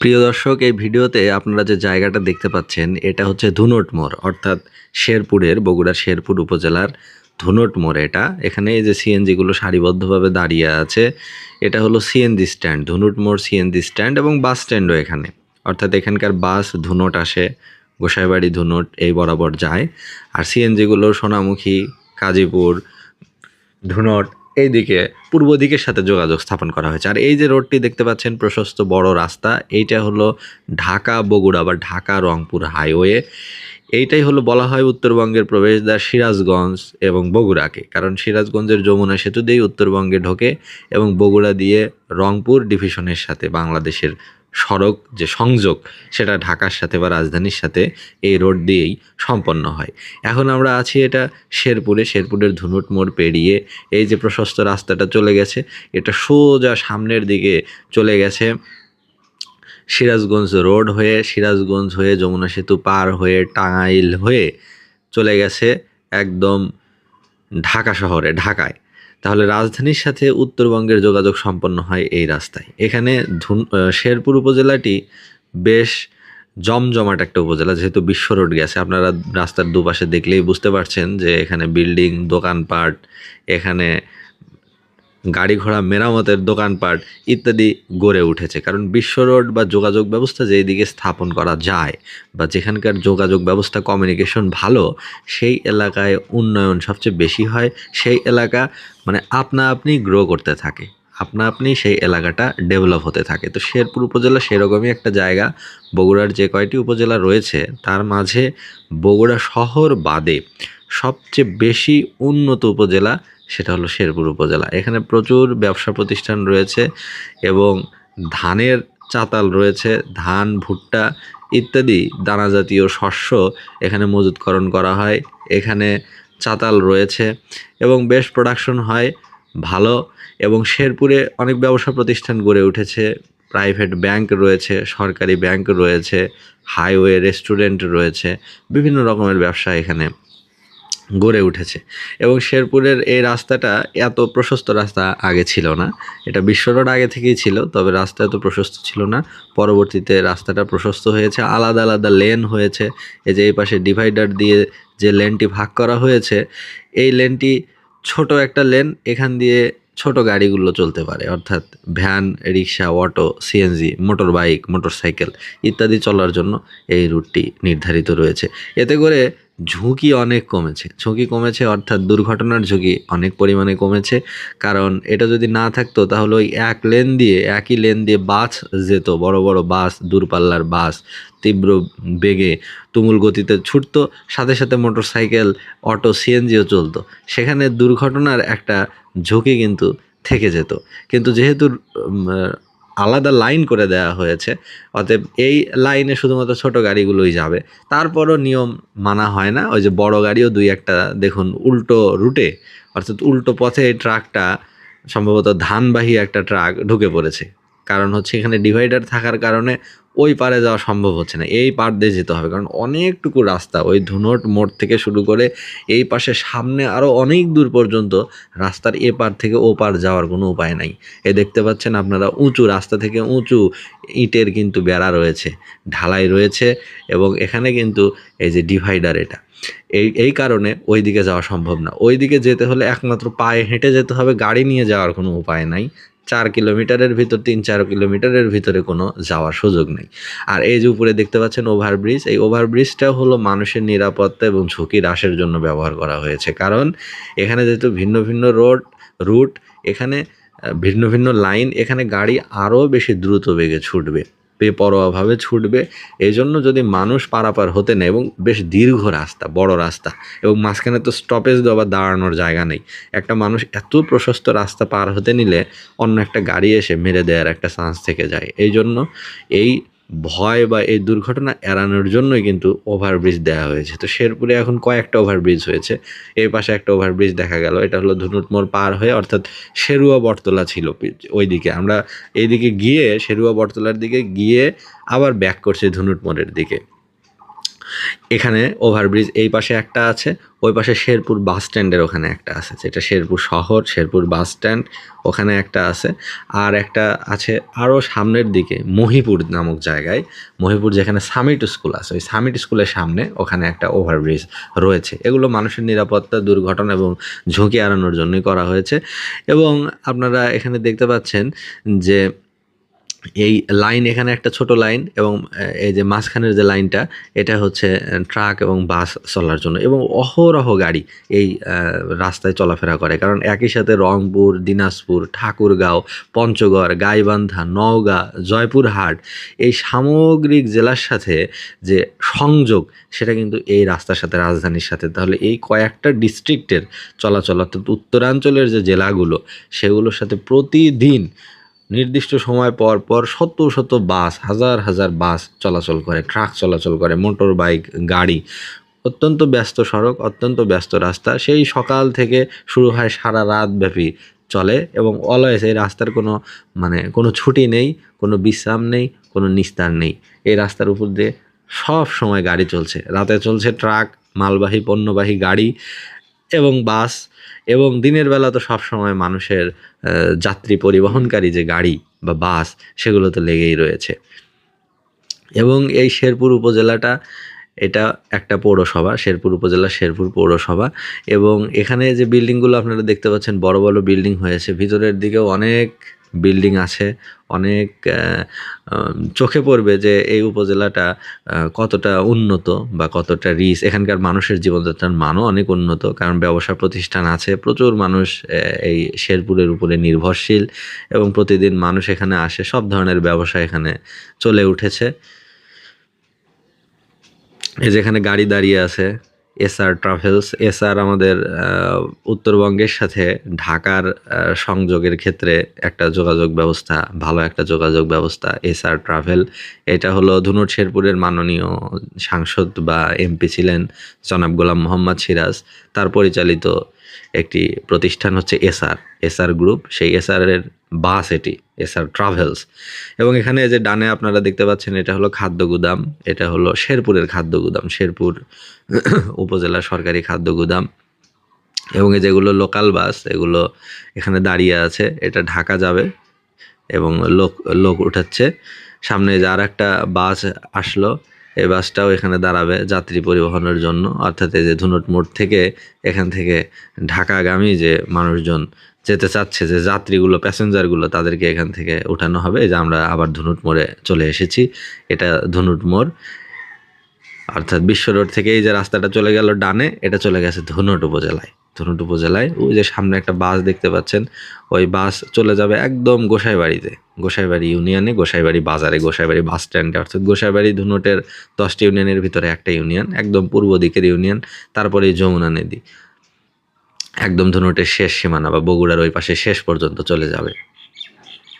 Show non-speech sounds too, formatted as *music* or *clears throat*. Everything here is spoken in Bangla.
প্রিয় দর্শক, এই ভিডিওতে আপনারা যে জায়গাটা দেখতে পাচ্ছেন, এটা হচ্ছে ধুনট মোড়, অর্থাৎ শেরপুরের বগুড়ার শেরপুর উপজেলার ধুনট মোড় এটা। এখানে এই যে সিএনজিগুলো সারিবদ্ধভাবে দাঁড়িয়ে আছে, এটা হলো সিএনজি স্ট্যান্ড ধুনট মোড় সিএনজি স্ট্যান্ড এবং বাস স্ট্যান্ডও এখানে। অর্থাৎ এখানকার বাস, ধুনট আসে, গোসাইবাড়ি ধুনট এই বরাবর যায়। আর সিএনজিগুলো সোনামুখী, কাজীপুর, ধুনট এইদিকে পূর্ব দিকের সাথে যোগাযোগ স্থাপন করা হয়েছে। আর এই যে রোডটি দেখতে পাচ্ছেন, প্রশস্ত বড় রাস্তা, এইটা হলো ঢাকা বগুড়া বা ঢাকা রংপুর হাইওয়ে। এইটাই হলো বলা হয় উত্তরবঙ্গের প্রবেশদ্বার সিরাজগঞ্জ এবং বগুড়াকে। কারণ সিরাজগঞ্জের যমুনা সেতু দিয়েই উত্তরবঙ্গে ঢোকে এবং বগুড়া দিয়ে রংপুর ডিভিশনের সাথে বাংলাদেশের সড়ক যে সংযোগ, সেটা ঢাকার সাথে বা রাজধানীর সাথে এই রোড দিয়েই সম্পন্ন হয়। এখন আমরা আছি এটা শেরপুরে, শেরপুরের ধুনুট মোড় পেরিয়ে এই যে প্রশস্ত রাস্তাটা চলে গেছে, এটা সোজা সামনের দিকে চলে গেছে সিরাজগঞ্জ রোড হয়ে, সিরাজগঞ্জ হয়ে যমুনা সেতু পার হয়ে, টাঙ্গাইল হয়ে চলে গেছে একদম ঢাকা শহরে, ঢাকায়। তাহলে রাজধানীর সাথে উত্তরবঙ্গের যোগাযোগ সম্পন্ন হয় এই রাস্তায়। এখানে ধুন শেরপুর উপজেলাটি বেশ জমজমাট একটা উপজেলা, যেহেতু বিশ্ব রোড গেছে। আপনারা রাস্তার দুপাশে দেখলেই বুঝতে পারছেন যে এখানে বিল্ডিং, দোকানপাট, এখানে গাড়ি ঘোড়া মেরামতের দোকানপাট ইত্যাদি গড়ে উঠেছে। কারণ বিশ্ব রোড বা যোগাযোগ ব্যবস্থা যেই দিকে স্থাপন করা যায় বা যেখানকার যোগাযোগ ব্যবস্থা কমিউনিকেশন ভালো, সেই এলাকায় উন্নয়ন সবচেয়ে বেশি হয়। সেই এলাকা মানে আপনা আপনি গ্রো করতে থাকে, আপনা আপনি সেই এলাকাটা ডেভেলপ হতে থাকে। তো শেরপুর উপজেলা সেরকমই একটা জায়গা। বগুড়ার যে কয়টি উপজেলা রয়েছে, তার মাঝে বগুড়া শহর বাদে সবচেয়ে বেশি উন্নত উপজেলা সেটা হলো শেরপুর উপজেলা। এখানে প্রচুর ব্যবসা প্রতিষ্ঠান রয়েছে এবং ধানের চাতাল রয়েছে, ধান, ভুট্টা ইত্যাদি দানা জাতীয় শস্য এখানে মজুতকরণ করা হয়। এখানে চাতাল রয়েছে এবং বেশ প্রোডাকশন হয়, ভালো এবং শেরপুরে অনেক ব্যবসা প্রতিষ্ঠান গড়ে উঠেছে। প্রাইভেট ব্যাংক রয়েছে, সরকারি ব্যাংক রয়েছে হাইওয়ে রেস্টুরেন্ট রয়েছে, বিভিন্ন রকমের ব্যবসা এখানে। গড়ে উঠেছে। এবং শেরপুরের এই রাস্তাটা এত প্রশস্ত রাস্তা আগে ছিল না। এটা বিশ্ব রোড আগে থেকেই ছিল, তবে রাস্তা এত প্রশস্ত ছিল না। পরবর্তীতে রাস্তাটা প্রশস্ত হয়েছে, আলাদা আলাদা লেন হয়েছে। এই যে এই পাশে ডিভাইডার দিয়ে যে লেনটি ভাগ করা হয়েছে, এই লেনটি ছোট একটা লেন এখান দিয়ে ছোট গাড়িগুলো চলতে পারে। অর্থাৎ van rickshaw auto CNG motorbike motorcycle ইত্যাদি চলার জন্য এই রুটটি নির্ধারিত রয়েছে। এতে করে ঝুঁকি অনেক কমেছে। ঝুঁকি কমেছে অর্থাৎ দুর্ঘটনার ঝুঁকি অনেক পরিমাণে কমেছে। কারণ এটা যদি না থাকতো তাহলে ওই এক লেন দিয়ে, একই লেন দিয়ে বাস যেত, বড় বড় বাস, দূরপাল্লার বাস, তীব্র বেগে তুমুল গতিতে ছুটতো। সাথে সাথে মোটর সাইকেল অটো, সিএনজিও চলতো। সেখানে দুর্ঘটনার একটা ঝুঁকি কিন্তু থেকে যেত। কিন্তু যেহেতু আলাদা লাইন করে দেওয়া হয়েছে। অতএব এই লাইনে শুধুমাত্র ছোট গাড়িগুলোই যাবে। তারপরও নিয়ম মানা হয় না। ওই যে বড় গাড়িও দুই একটা, দেখুন, উল্টো রুটে অর্থাৎ উল্টো পথে এই ট্রাকটা সম্ভবত ধানবাহী একটা ট্রাক ঢুকে পড়েছে। কারণ হচ্ছে এখানে ডিভাইডার থাকার কারণে ওই পারে যাওয়া সম্ভব হচ্ছে না। এই পার দিয়ে যেতে হবে। কারণ অনেকটুকু রাস্তা ওই ধুনট মোড় থেকে শুরু করে এই পাশে সামনে আরও অনেক দূর পর্যন্ত রাস্তার এ পার থেকে ও পার যাওয়ার কোনো উপায় নাই। এ দেখতে পাচ্ছেন আপনারা উঁচু রাস্তা থেকে উঁচু ইটের কিন্তু বেড়া রয়েছে, ঢালাই রয়েছে এবং এখানে কিন্তু এই যে ডিভাইডার এটা। এই এই কারণে ওই দিকে যাওয়া সম্ভব না। ওই দিকে যেতে হলে একমাত্র পায়ে হেঁটে যেতে হবে, গাড়ি নিয়ে যাওয়ার কোনো উপায় নাই। চার কিলোমিটারের ভিতর, তিন চার কিলোমিটারের ভিতরে কোনো যাওয়ার সুযোগ নেই। আর এই যে উপরে দেখতে পাচ্ছেন ওভারব্রিজ এই ওভারব্রিজটা হলো মানুষের নিরাপত্তা এবং ঝুঁকি হ্রাসের জন্য ব্যবহার করা হয়েছে। কারণ এখানে যেহেতু ভিন্ন ভিন্ন রোড রুট এখানে ভিন্ন ভিন্ন লাইন এখানে গাড়ি আরও বেশি দ্রুত বেগে ছুটবে। বেপরোয়াভাবে ছুটবে। এই জন্য যদি মানুষ পারাপার হতে নেয় এবং বেশ দীর্ঘ রাস্তা, বড় রাস্তা এবং মাঝখানে তো স্টপেজ দেওয়া দাঁড়ানোর জায়গা নেই, একটা মানুষ এত প্রশস্ত রাস্তা পার হতে নিলে অন্য একটা গাড়ি এসে মেরে দেওয়ার একটা চান্স থেকে যায়। এই জন্য এই ভয় বা এই দুর্ঘটনা এড়ানোর জন্যই কিন্তু ওভারব্রিজ দেওয়া হয়েছে। তো শেরপুরে এখন কয়েকটা ওভারব্রিজ হয়েছে। এর পাশে একটা ওভারব্রিজ দেখা গেল। এটা হলো ধুনুট মোড় পার হয়ে অর্থাৎ শেরুয়া বটতলা ছিল ওইদিকে আমরা এইদিকে গিয়ে শেরুয়া বটতলার দিকে গিয়ে আবার ব্যাক করছি ধুনুট মোড়ের দিকে। এখানে ওভারব্রিজ এই পাশে একটা আছে, ওই পাশে শেরপুর বাস স্ট্যান্ডের ওখানে একটা আছে, যেটা শেরপুর শহর, শেরপুর বাস স্ট্যান্ড ওখানে একটা আছে। আর একটা আছে আরও সামনের দিকে মহিপুর নামক জায়গায়, মহিপুর যেখানে সামিট স্কুল আছে, ওই সামিট স্কুলের সামনে ওখানে একটা ওভারব্রিজ রয়েছে। এগুলো মানুষের নিরাপত্তা, দুর্ঘটনা এবং ঝুঁকি এড়ানোর জন্যই করা হয়েছে। এবং আপনারা এখানে দেখতে পাচ্ছেন যে এই লাইন এখানে একটা ছোট লাইন এবং এই যে মাঝখানের যে লাইনটা এটা হচ্ছে ট্রাক এবং বাস চলার জন্য এবং অহরহ গাড়ি এই রাস্তায় চলাফেরা করে। কারণ একই সাথে রংপুর, দিনাজপুর, ঠাকুরগাঁও, পঞ্চগড়, গাইবান্ধা, নওগাঁ, জয়পুরহাট এই সামগ্রিক জেলার সাথে যে সংযোগ, সেটা কিন্তু এই রাস্তার সাথে, রাজধানীর সাথে। তাহলে এই কয়েকটা ডিস্ট্রিক্টের চলাচল, অর্থাৎ উত্তরাঞ্চলের যে জেলাগুলো, সেগুলোর সাথে প্রতিদিন নির্দিষ্ট সময় পর পর শত শত বাস, হাজার হাজার বাস চলাচল করে, ট্রাক চলাচল করে, মোটর, বাইক, গাড়ি। অত্যন্ত ব্যস্ত সড়ক, অত্যন্ত ব্যস্ত রাস্তা। সেই সকাল থেকে শুরু হয় সারা রাত ব্যাপী চলে এবং অলওয়েজ এই রাস্তার কোনো মানে কোনো ছুটি নেই, কোনো বিশ্রাম নেই, কোনো নিস্তার নেই। এই রাস্তার উপর দিয়ে সব সময় গাড়ি চলছে। রাতে চলছে ট্রাক, মালবাহী, পণ্যবাহী গাড়ি এবং বাস। এবং দিনের বেলা তো সবসময় মানুষের যাত্রী পরিবহনকারী যে গাড়ি বা বাস, সেগুলো তো লেগেই রয়েছে। এবং এই শেরপুর উপজেলাটা, এটা একটা পৌরসভা, শেরপুর উপজেলা শেরপুর পৌরসভা। এবং এখানে যে বিল্ডিংগুলো আপনারা দেখতে পাচ্ছেন, বড় বড় বিল্ডিং হয়েছে। ভিতরের দিকেও অনেক বিল্ডিং আছে, অনেক চোখে পড়বে যে এই উপজেলাটা কতটা উন্নত বা কতটা রিচ এখানকার মানুষের জীবনযাত্রার মানও অনেক উন্নত, কারণ ব্যবসা প্রতিষ্ঠান আছে, প্রচুর মানুষ এই শেরপুরের উপরে নির্ভরশীল এবং প্রতিদিন মানুষ এখানে আসে, সব ধরনের ব্যবসা এখানে চলে উঠেছে। যেখানে গাড়ি দাঁড়িয়ে আছে এসআর ট্রাভেলস, এসআর আমাদের উত্তরবঙ্গের সাথে ঢাকার সংযোগের ক্ষেত্রে একটা যোগাযোগ ব্যবস্থা, ভালো একটা যোগাযোগ ব্যবস্থা, এসআর ট্রাভেল। এটা হলো ধুনুট শেরপুরের মাননীয় সাংসদ বা এমপি ছিলেন জনাব গোলাম মোহাম্মদ সিরাজ। তার পরিচালিত একটি প্রতিষ্ঠান হচ্ছে এসআর এসআর গ্রুপ। সেই এসআর এর বাস এটি এসআর ট্রাভেলস। এবং এখানে যে ডানে আপনারা দেখতে পাচ্ছেন, এটা হলো খাদ্য গুদাম, এটা হলো শেরপুরের খাদ্য গুদাম, শেরপুর *clears throat* উপজেলা সরকারি খাদ্য গুদাম। এবং যেগুলো লোকাল বাস এগুলো এখানে দাঁড়িয়ে আছে, এটা ঢাকা যাবে এবং লোক লোক উঠাচ্ছে। সামনে যে আর একটা বাস আসলো, এই বাসটাও এখানে দাঁড়াবে যাত্রী পরিবহনের জন্য। অর্থাৎ এই যে ধুনট মোড় থেকে এখান থেকে ঢাকাগামী যে মানুষজন যেতে চাচ্ছে যে যাত্রীগুলো, প্যাসেঞ্জারগুলো তাদেরকে এখান থেকে উঠানো হবে যে আমরা আবার ধুনুট মোড়ে চলে এসেছি। এটা ধুনুট মোড়। অর্থাৎ বিশ্ব রোড থেকে এই যে রাস্তাটা চলে গেল ডানে, এটা চলে গেছে ধুনট উপজেলায়। ধুনট উপজেলায় ওই যে সামনে একটা বাস দেখতে পাচ্ছেন, ওই বাস চলে যাবে একদম গোসাইবাড়িতে। গোসাইবাড়ি ইউনিয়নে, গোসাইবাড়ি বাজারে, গোসাইবাড়ি বাস স্ট্যান্ডে। অর্থাৎ গোসাইবাড়ি ধুনুটের দশটি ইউনিয়নের ভিতরে একটা ইউনিয়ন, একদম পূর্ব দিকের ইউনিয়ন, তারপরে যমুনা নদী। একদম ধনুটের শেষ সীমানা বা বগুড়ার ওই পাশে শেষ পর্যন্ত চলে যাবে।